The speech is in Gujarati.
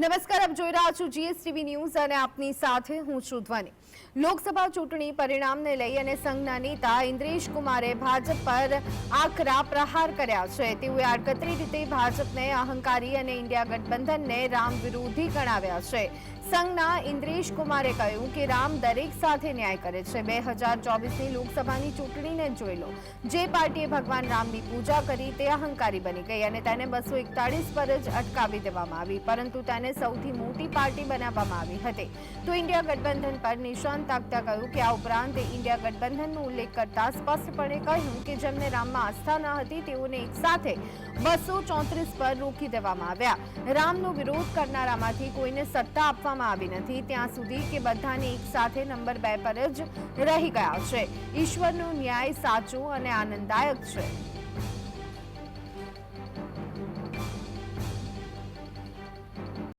નમસ્કાર, આપ જોઈ રહ્યા છો જીએસટીવી ન્યૂઝ અને આપની સાથે હું છું ધ્વની. લોકસભા ચૂંટણી પરિણામને લઈ અને સંઘના નેતા ઇન્દ્રેશ કુમારે ભાજપ પર આકરા પ્રહાર કર્યા છે. તેઓએ આડકતરી રીતે ભાજપને અહંકારી અને ઇન્ડિયા ગઠબંધનને રામ વિરોધી ગણાવ્યા છે. સંઘના ઇન્દ્રેશ કુમારે કહ્યું કે રામ દરેક સાથે ન્યાય કરે છે. બે હજાર ચોવીસની લોકસભાની ચૂંટણીને જોઈ લો. જે પાર્ટીએ ભગવાન રામની પૂજા કરી તે અહંકારી બની ગઈ અને તેને બસો એકતાળીસ પર જ અટકાવી દેવામાં આવી, પરંતુ તેને સૌથી મોટી પાર્ટી બનાવવામાં આવી હતી. તો ઇન્ડિયા ગઠબંધન પર નિશાન તાકતા કહ્યું કે આ ઉપરાંત ઇન્ડિયા ગઠબંધનનો ઉલ્લેખ કરતા સ્પષ્ટપણે કહ્યું કે જેમને રામમાં આસ્થા ન હતી, તેઓને એકસાથે બસો ચોત્રીસ પર રોકી દેવામાં આવ્યા. રામનો વિરોધ કરનારામાંથી કોઈને સત્તા આપવામાં આવી નથી. ત્યાં સુધી કે બધાને એક સાથે નંબર બે પર જ રહી ગયા છે. ઈશ્વરનો ન્યાય સાચો અને આનંદદાયક છે.